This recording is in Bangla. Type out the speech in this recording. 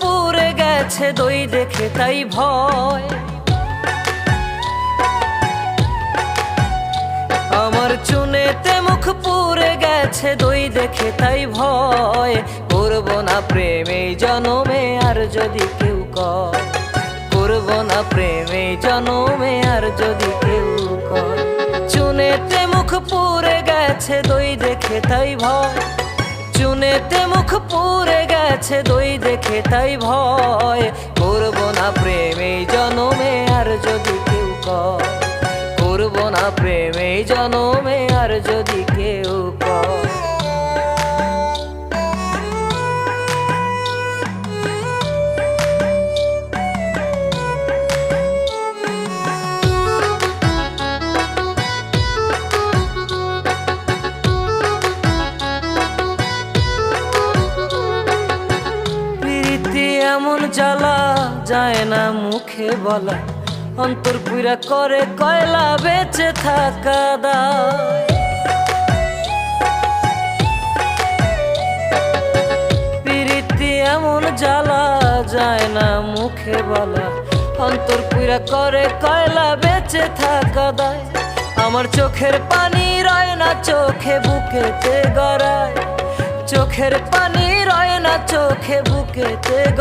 পুড়ে গেছে দই দেখে তাই ভয়। আমার চুনেতে মুখ পুরে গেছে দই দেখে তাই ভয়। করব না প্রেমে জনমে আর যদি কেউ কয়। করব না প্রেমে জনমে আর যদি কেউ চুনেতে মুখ পুরে গেছে দই দেখে তাই ভয়। চুনেতে মুখ পুড়ে গেছে দই দেখে তাই ভয়। করব না প্রেমে জনমে আর যদি কেউ করব না প্রেমে জনমে আর যদি কেউ এমন জ্বালা? যায় না মুখে বলা। অন্তর পুরা করে কয়লা বেঁচে থাকা দায়। প্রীতি এমন জ্বালা, যায় না মুখে বলা। অন্তর পুরা করে কয়লা বেঁচে থাকা দায়। আমার চোখের পানি রয় না চোখে, বুকেতে গড়ায়। চোখের পানি রয় না চোখে, বুকেতে গ-